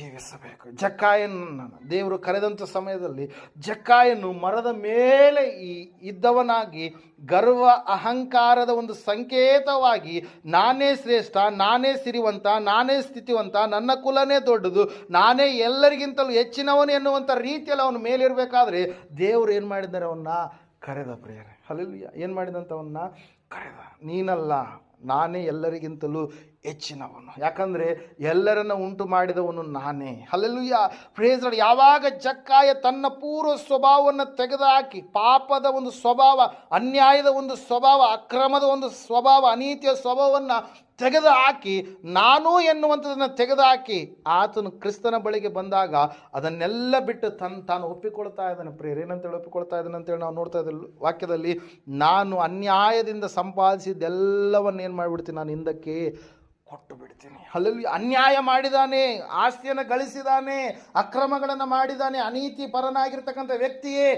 ಜೀವಿಸಬೇಕು ಜಕ್ಕಾಯನ್ನು ದೇವರು ಕರೆದಂಥ ಸಮಯದಲ್ಲಿ ಜಕ್ಕಾಯನ್ನು ಮರದ ಮೇಲೆ ಈ ಇದ್ದವನಾಗಿ ಗರ್ವ, ಅಹಂಕಾರದ ಒಂದು ಸಂಕೇತವಾಗಿ ನಾನೇ ಶ್ರೇಷ್ಠ, ನಾನೇ ಸಿರಿವಂತ, ನಾನೇ ಸ್ಥಿತಿವಂತ, ನನ್ನ ಕುಲನೇ ದೊಡ್ಡದು, ನಾನೇ ಎಲ್ಲರಿಗಿಂತಲೂ ಹೆಚ್ಚಿನವನು ಎನ್ನುವಂಥ ರೀತಿಯಲ್ಲಿ ಅವನು ಮೇಲಿರಬೇಕಾದ್ರೆ ದೇವರು ಏನು ಮಾಡಿದ್ದಾರೆ ಅವನ್ನ ಕರೆದ ಪ್ರಿಯರೇ. ಅಲ್ಲಿ ಏನು ಮಾಡಿದಂಥವನ್ನ ಕರೆದ. ನೀನಲ್ಲ ನಾನೇ ಎಲ್ಲರಿಗಿಂತಲೂ ಹೆಚ್ಚಿನವನು. ಯಾಕಂದರೆ ಎಲ್ಲರನ್ನ ಉಂಟು ಮಾಡಿದವನು ನಾನೇ. ಹಲಲುಯ್ಯ ಪ್ರೇಸ್ ಯಾವಾಗ ಜಕ್ಕಾಯ ತನ್ನ ಪೂರ್ವ ಸ್ವಭಾವವನ್ನು ತೆಗೆದುಹಾಕಿ, ಪಾಪದ ಒಂದು ಸ್ವಭಾವ, ಅನ್ಯಾಯದ ಒಂದು ಸ್ವಭಾವ, ಅಕ್ರಮದ ಒಂದು ಸ್ವಭಾವ, ಅನೀತಿಯ ಸ್ವಭಾವವನ್ನು ತೆಗೆದುಹಾಕಿ, ನಾನು ಎನ್ನುವಂಥದ್ದನ್ನು ತೆಗೆದುಹಾಕಿ, ಆತನು ಕ್ರಿಸ್ತನ ಬಳಿಗೆ ಬಂದಾಗ ಅದನ್ನೆಲ್ಲ ಬಿಟ್ಟು ತನ್ನ ತಾನು ಒಪ್ಪಿಕೊಳ್ತಾ ಇದ್ದಾನೆ. ಪ್ರೇರೇನಂತೇಳಿ ಒಪ್ಪಿಕೊಳ್ತಾ ಇದ್ದಾನೆ ಅಂತೇಳಿ ನಾವು ನೋಡ್ತಾ ಇದ್ದ ವಾಕ್ಯದಲ್ಲಿ, ನಾನು ಅನ್ಯಾಯದಿಂದ ಸಂಪಾದಿಸಿದ್ದೆಲ್ಲವನ್ನು ಏನು ಮಾಡಿಬಿಡ್ತೀನಿ? ನಾನು ಹಿಂದಕ್ಕೆ ಕೊಟ್ಟು ಬಿಡ್ತೀನಿ. ಅಲ್ಲಲ್ಲಿ ಅನ್ಯಾಯ ಮಾಡಿದಾನೆ, ಆಸ್ತಿಯನ್ನು ಗಳಿಸಿದಾನೆ, ಅಕ್ರಮಗಳನ್ನು ಮಾಡಿದಾನೆ, ಅನೀತಿ ಪರನಾಗಿರ್ತಕ್ಕಂಥ ವ್ಯಕ್ತಿಯೇ.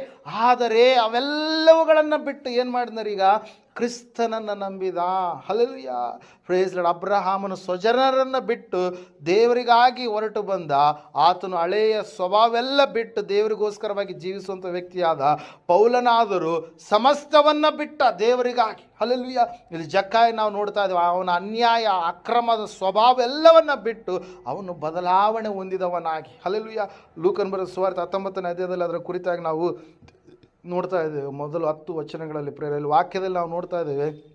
ಆದರೆ ಅವೆಲ್ಲವುಗಳನ್ನು ಬಿಟ್ಟು ಏನು ಮಾಡಿದ್ನರೀಗ? ಕ್ರಿಸ್ತನನ್ನು ನಂಬಿದ. ಹಲಲಿಯ ಫ್ರೇಸ್ ಅಬ್ರಹಾಮನು ಸ್ವಜನರನ್ನು ಬಿಟ್ಟು ದೇವರಿಗಾಗಿ ಹೊರಟು ಬಂದ. ಆತನು ಹಳೆಯ ಸ್ವಭಾವೆಲ್ಲ ಬಿಟ್ಟು ದೇವರಿಗೋಸ್ಕರವಾಗಿ ಜೀವಿಸುವಂಥ ವ್ಯಕ್ತಿಯಾದ ಪೌಲನಾದರೂ ಸಮಸ್ತವನ್ನು ಬಿಟ್ಟ ದೇವರಿಗಾಗಿ. ಹಲಲಿಯ ಇಲ್ಲಿ ಜಕ್ಕಾಯ ನಾವು ನೋಡ್ತಾ ಇದ್ದೇವೆ. ಅವನ ಅನ್ಯಾಯ, ಅಕ್ರಮದ ಸ್ವಭಾವ ಎಲ್ಲವನ್ನ ಬಿಟ್ಟು ಅವನು ಬದಲಾವಣೆ ಹೊಂದಿದವನಾಗಿ. ಹಲಲಿಯ ಲೂಕನ್ ಬರೋ ಸುವಾರ್ಥ ಹತ್ತೊಂಬತ್ತನೇ ಅಧ್ಯಾಯದಲ್ಲಿ ಅದರ ಕುರಿತಾಗಿ ನಾವು ನೋಡ್ತಾ ಇದ್ದೇವೆ. ಮೊದಲು ಹತ್ತು ವಚನಗಳಲ್ಲಿ ಪ್ರೇರೆಯಲ್ಲಿ ವಾಕ್ಯದಲ್ಲಿ ನಾವು ನೋಡ್ತಾ ಇದ್ದೇವೆ.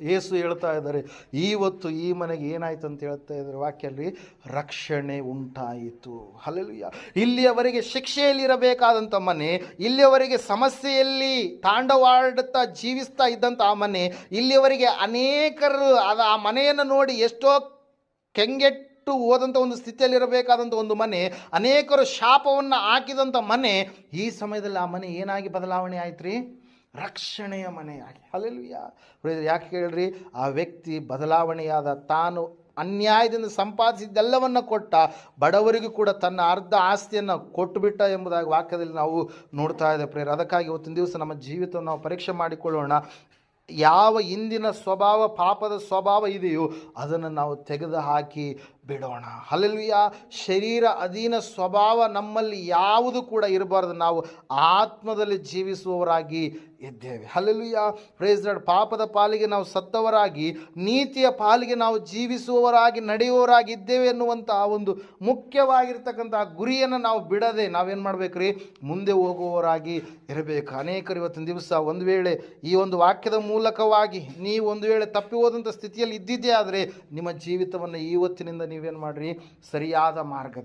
ಏಸು ಹೇಳ್ತಾ ಇದ್ದಾರೆ ಇವತ್ತು ಈ ಮನೆಗೆ ಏನಾಯ್ತು ಅಂತ ಹೇಳ್ತಾ ಇದ್ದಾರೆ ವಾಕ್ಯಲ್ಲಿ ರಕ್ಷಣೆ ಉಂಟಾಯಿತು. ಹಲಲುಯ್ಯ ಇಲ್ಲಿಯವರೆಗೆ ಶಿಕ್ಷೆಯಲ್ಲಿರಬೇಕಾದಂಥ ಮನೆ, ಇಲ್ಲಿಯವರೆಗೆ ಸಮಸ್ಯೆಯಲ್ಲಿ ತಾಂಡವಾಡುತ್ತಾ ಜೀವಿಸ್ತಾ ಇದ್ದಂಥ ಆ ಮನೆ, ಇಲ್ಲಿಯವರೆಗೆ ಅನೇಕರು ಅದು ಆ ಮನೆಯನ್ನು ನೋಡಿ ಎಷ್ಟೋ ಕೆಂಗೆಟ್ಟು ಬಿಟ್ಟು ಹೋದಂಥ ಒಂದು ಸ್ಥಿತಿಯಲ್ಲಿರಬೇಕಾದಂಥ ಒಂದು ಮನೆ, ಅನೇಕರು ಶಾಪವನ್ನು ಹಾಕಿದಂಥ ಮನೆ, ಈ ಸಮಯದಲ್ಲಿ ಆ ಮನೆ ಏನಾಗಿ ಬದಲಾವಣೆ ಆಯ್ತು ರೀ ರಕ್ಷಣೆಯ ಮನೆಯಾಗಿ ಅಲ್ಲೆಲ್ವಿಯ ಯಾಕೆ ಹೇಳ್ರಿ ಆ ವ್ಯಕ್ತಿ ಬದಲಾವಣೆಯಾದ ತಾನು ಅನ್ಯಾಯದಿಂದ ಸಂಪಾದಿಸಿದ್ದೆಲ್ಲವನ್ನು ಕೊಟ್ಟ, ಬಡವರಿಗೂ ಕೂಡ ತನ್ನ ಅರ್ಧ ಆಸ್ತಿಯನ್ನು ಕೊಟ್ಟುಬಿಟ್ಟ ಎಂಬುದಾಗಿ ವಾಕ್ಯದಲ್ಲಿ ನಾವು ನೋಡ್ತಾ ಇದ್ದೇವೆ ಪ್ರೇರ ಅದಕ್ಕಾಗಿ ಇವತ್ತಿನ ದಿವಸ ನಮ್ಮ ಜೀವಿತವನ್ನು ನಾವು ಪರೀಕ್ಷೆ ಮಾಡಿಕೊಳ್ಳೋಣ. ಯಾವ ಇಂದಿನ ಸ್ವಭಾವ, ಪಾಪದ ಸ್ವಭಾವ ಇದೆಯೋ ಅದನ್ನು ನಾವು ತೆಗೆದು ಹಾಕಿ ಬಿಡೋಣ. ಹಲಲ್ವಿಯ ಶರೀರ ಅಧೀನ ಸ್ವಭಾವ ನಮ್ಮಲ್ಲಿ ಯಾವುದು ಕೂಡ ಇರಬಾರ್ದು. ನಾವು ಆತ್ಮದಲ್ಲಿ ಜೀವಿಸುವವರಾಗಿ ಇದ್ದೇವೆ. ಹಲಲುಯ್ಯ ಪ್ರೇಸ್ ಪಾಪದ ಪಾಲಿಗೆ ನಾವು ಸತ್ತವರಾಗಿ, ನೀತಿಯ ಪಾಲಿಗೆ ನಾವು ಜೀವಿಸುವವರಾಗಿ, ನಡೆಯುವವರಾಗಿ ಇದ್ದೇವೆ ಎನ್ನುವಂಥ ಒಂದು ಮುಖ್ಯವಾಗಿರ್ತಕ್ಕಂಥ ಗುರಿಯನ್ನು ನಾವು ಬಿಡದೆ ನಾವೇನು ಮಾಡ್ಬೇಕ್ರಿ? ಮುಂದೆ ಹೋಗುವವರಾಗಿ ಇರಬೇಕು. ಅನೇಕರು ಇವತ್ತಿನ ದಿವಸ ಒಂದು ವೇಳೆ ಈ ಒಂದು ವಾಕ್ಯದ ಮೂಲಕವಾಗಿ ನೀವು ಒಂದು ವೇಳೆ ತಪ್ಪಿ ಹೋದಂಥ ಸ್ಥಿತಿಯಲ್ಲಿ ಇದ್ದಿದ್ದೇ ಆದರೆ ನಿಮ್ಮ ಜೀವಿತವನ್ನು ಇವತ್ತಿನಿಂದ ನೀವೇನು ಮಾಡಿರಿ? ಸರಿಯಾದ ಮಾರ್ಗ